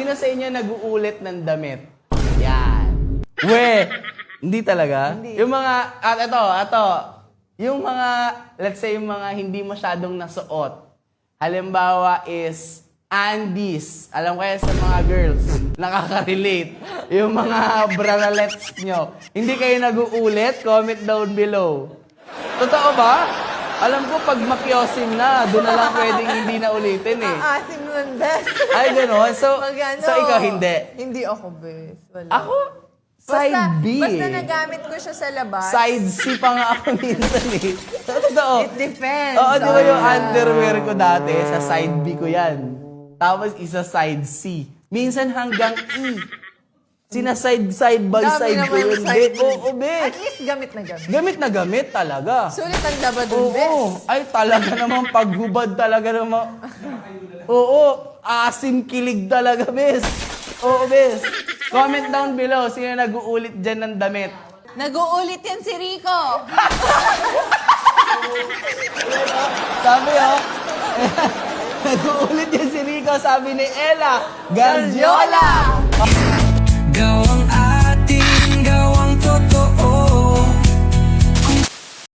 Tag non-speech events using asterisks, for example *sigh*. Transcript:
Sino sa inyo nag-uulit ng damit? Yan. We, hindi talaga? Hindi. Yung mga, at ito, ito, yung mga, let's say, yung mga hindi masyadong nasuot. Halimbawa is, Andes. Alam ko yan sa mga girls, nakaka-relate. Yung mga bralets nyo. Hindi kayo nag-uulit? Comment down below. Totoo ba? Alam ko, pag makyosim na, doon na lang pwedeng hindi na ulitin eh. Asim nun, best. Ay, gano'n. So, Mag ano, so ikaw hindi. Hindi ako, best. Wala. Ako, side basta, B. Basta eh. nagamit ko siya sa labas. Side C pa nga ako *laughs* minsan eh. Totoo. It depends. Oo, di ba yung underwear ko dati, sa side B ko yan. Tapos isa side C. Minsan hanggang E. Sina side side by Dami side ko naman yun. side Be, Oo, be. At least gamit na gamit. Gamit na gamit talaga. Sulit ang laba dun, Oo. best. Ay, talaga naman paghubad talaga naman. Oo. Asim kilig talaga, bes. Oo, bes. Comment down below. Sino nag-uulit dyan ng damit? Nag-uulit yan si Rico. Sabi oh. *laughs* Nag-uulit yan si Rico. Sabi ni Ella. Gardiola. go on.